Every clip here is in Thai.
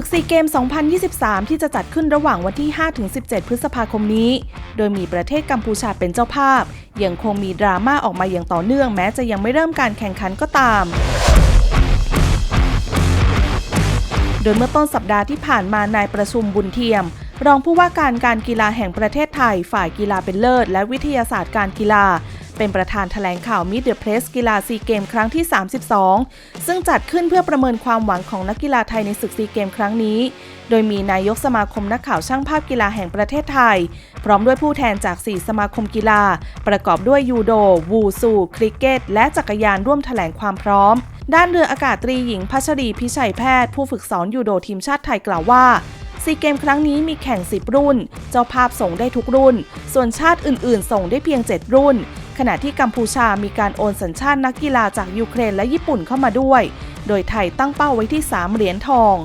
ศึกซีเกม 2023 ที่จะจัดขึ้นระหว่างวันที่ 5-17 พฤษภาคมนี้ โดยมีประเทศกัมพูชาเป็นเจ้าภาพ ยังคงมีดราม่าออกมาอย่างต่อเนื่องแม้จะยังไม่เริ่มการแข่งขันก็ตามโดยเมื่อต้นสัปดาห์ที่ผ่านมานายประชุมบุญเทียม รองผู้ว่าการการกีฬาแห่งประเทศไทย ฝ่ายกีฬาเป็นเลิศ และวิทยาศาสตร์การกีฬา เป็นประธานแถลงข่าวมิดเด e เพ s สกีฬาซีเกมครั้งที่ 32 ซึ่งจัดขึ้นเพื่อประเมินความหวังของนักกีฬาไทยในศึกซีเกมครั้งนี้ โดยมีนายกสมาคมนักข่าวช่างภาพกีฬาแห่งประเทศไทย พร้อมด้วยผู้แทนจาก 4 สมาคมกีฬา ประกอบด้วยยูโด วูซู คริกเก็ต และจักรยานร่วมแถลงความพร้อม ด้านเรืออากาศตรีหญิงพัชรีพิชัยแพทย์ ผู้ฝึกสอนยูโดทีมชาติไทยกล่าวว่าซีเกมครั้งนี้มีแข่ง 10 รุ่น เจ้าภาพส่งได้ทุกรุ่น ส่วนชาติอื่นๆ ส่งได้เพียง 7 รุ่น ขณะที่กัมพูชามีการโอนสัญชาตินักกีฬาจากยูเครนและญี่ปุ่นเข้ามาด้วย โดยไทยตั้งเป้าไว้ที่ 3 เหรียญทอง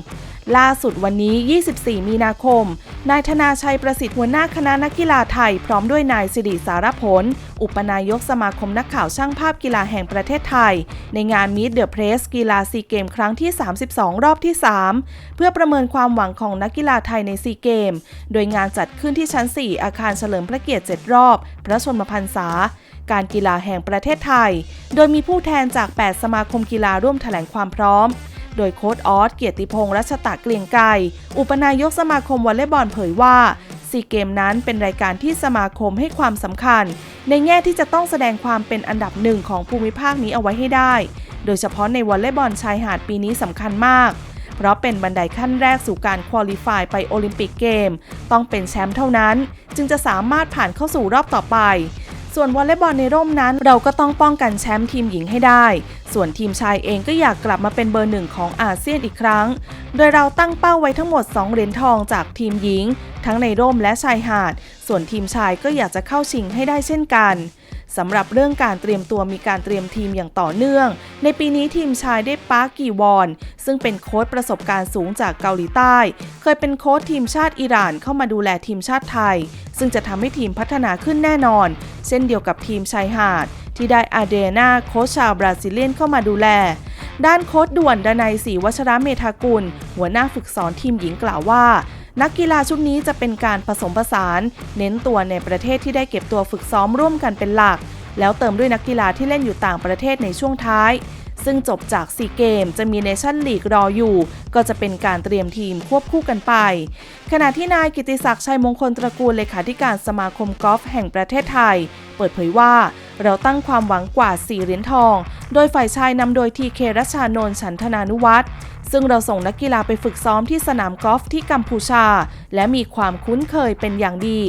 ล่าสุดวันนี้ 24 มีนาคม นายธนาชัยประสิทธิ์หัวหน้าคณะนักกีฬาไทย พร้อมด้วยนายสิริสารผล อุปนายกสมาคมนักข่าวช่างภาพกีฬาแห่งประเทศไทย ในงาน Meet the Press กีฬาซีเกมครั้งที่ 32 รอบที่ 3 เพื่อประเมินความหวังของนักกีฬาไทยในซีเกม โดยงานจัดขึ้นที่ชั้น 4 อาคารเฉลิมพระเกียรติ 7 รอบ พระชนมพรรษา การกีฬาแห่งประเทศไทย โดยมีผู้แทนจาก 8 สมาคมกีฬาร่วมแถลงความพร้อม โดยโค้ดออสเกียรติพงษ์รัชตะเกลียงไกรอุปนายกสมาคมวอลเลย์บอลเผยว่าซีเกมนั้นเป็นรายการที่สมาคมให้ความสำคัญ ในแง่ที่จะต้องแสดงความเป็นอันดับหนึ่งของภูมิภาคนี้เอาไว้ให้ได้ โดยเฉพาะในวอลเลย์บอลชายหาดปีนี้สำคัญมาก เพราะเป็นบันไดขั้นแรกสู่การควอลิฟายไปโอลิมปิกเกม ต้องเป็นแชมป์เท่านั้น จึงจะสามารถผ่านเข้าสู่รอบต่อไป ส่วนวอลเลย์บอลในร่มนั้น เราก็ต้องป้องกันแชมป์ทีมหญิงให้ได้ ส่วนทีมชายเองก็อยากกลับมาเป็นเบอร์หนึ่งของอาเซียนอีกครั้ง โดยเราตั้งเป้าไว้ทั้งหมด 2 เหรียญทองจากทีมหญิง ทั้งในร่มและชายหาด ส่วนทีมชายก็อยากจะเข้าชิงให้ได้เช่นกัน สำหรับเรื่องการเตรียมตัวมีการเตรียมทีมอย่างต่อเนื่อง ในปีนี้ทีมชายได้ปาร์กีวอน ซึ่งเป็นโค้ชประสบการณ์สูงจากเกาหลีใต้ เคยเป็นโค้ชทีมชาติอิหร่านเข้ามาดูแลทีมชาติไทย ซึ่งจะทำให้ทีมพัฒนาขึ้นแน่นอน เช่นเดียวกับทีมชายหาด ที่ได้อาเดนาโค้ชชาวบราซิเลียนเข้ามาดูแลด้านโค้ชด่วนดนัยศรีวัชระเมธากุล หัวหน้าฝึกสอนทีมหญิงกล่าวว่า นักกีฬาชุดนี้จะเป็นการผสมผสาน เน้นตัวในประเทศที่ได้เก็บตัวฝึกซ้อมร่วมกันเป็นหลัก แล้วเติมด้วยนักกีฬาที่เล่นอยู่ต่างประเทศในช่วงท้าย ซึ่งจบจากซีเกมจะมีเนชั่นลีกรออยู่ ก็จะเป็นการเตรียมทีมควบคู่กันไป ขณะที่นายกิติศักดิ์ชัยมงคลตระกูลเลขาธิการสมาคมกอล์ฟแห่งประเทศไทย เปิดเผยว่าเราตั้งความหวังกว่า 4 เหรียญทอง โดยฝ่ายชายนำโดยทีเครัชานนท์ฉันธนานุวัฒน์ซึ่งเราส่งนักกีฬาไปฝึกซ้อมที่สนามกอล์ฟที่กัมพูชา และมีความคุ้นเคยเป็นอย่างดี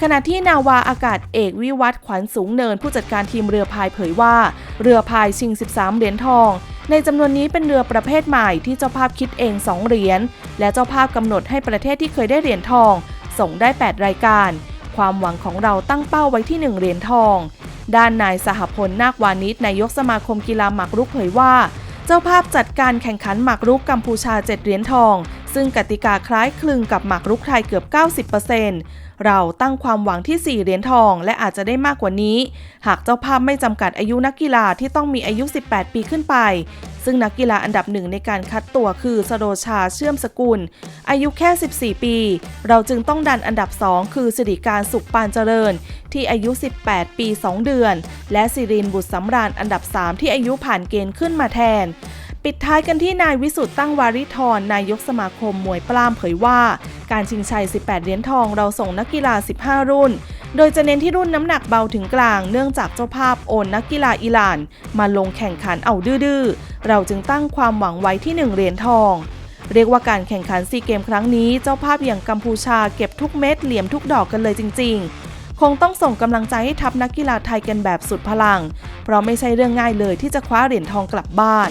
ขณะที่นาวาอากาศเอกวิวัฒน์ขวัญสูงเนินผู้จัดการทีมเรือพายเผยว่า เรือพายชิง 13 เหรียญทอง ในจำนวนนี้เป็นเรือประเภทใหม่ที่เจ้าภาพคิดเอง 2 เหรียญ และเจ้าภาพกำหนดให้ประเทศที่เคยได้เหรียญทอง ส่งได้ 8 รายการ ความหวังของเราตั้งเป้าไว้ที่ 1 เหรียญทอง ด้านนายสหพลนาควานิชนายกสมาคมกีฬาหมากรุกเผยว่า เจ้าภาพจัดการแข่งขันหมากรุกกัมพูชา 7 เหรียญทอง ซึ่งกติกาคล้ายคลึงกับหมากรุกไทยเกือบ 90%เราตั้งความหวังที่ 4 เหรียญทอง และอาจจะได้มากกว่านี้ หากเจ้าภาพไม่จำกัดอายุนักกีฬาที่ต้องมีอายุ 18 ปีขึ้นไป ซึ่งนักกีฬาอันดับหนึ่งในการคัดตัวคือสโรชาเชื่อมสกุล อายุแค่ 14 ปี เราจึงต้องดันอันดับ 2 คือสิริการสุขปานเจริญ ที่อายุ 18 ปี 2 เดือน และสิรินบุตรสำราญอันดับ 3 ที่อายุผ่านเกณฑ์ขึ้นมาแทน ปิดท้ายกันที่นายวิสุทธ์ตั้งวาริธรนายกสมาคมมวยปล้ามเผยว่า การชิงชัย 18 เหรียญทองเราส่งนักกีฬา 15 รุ่น โดยจะเน้นที่รุ่นน้ำหนักเบาถึงกลาง เนื่องจากเจ้าภาพโอนนักกีฬาอิหร่าน มาลงแข่งขันเอาดื้อๆ เราจึงตั้งความหวังไว้ที่ 1 เหรียญทอง เรียกว่าการแข่งขันซีเกมครั้งนี้ เจ้าภาพอย่างกัมพูชาเก็บทุกเม็ดเหลี่ยมทุกดอกกันเลยจริง ๆ คงต้องส่งกำลังใจให้ทัพนักกีฬาไทยกันแบบสุดพลัง เพราะไม่ใช่เรื่องง่ายเลยที่จะคว้าเหรียญทองกลับบ้าน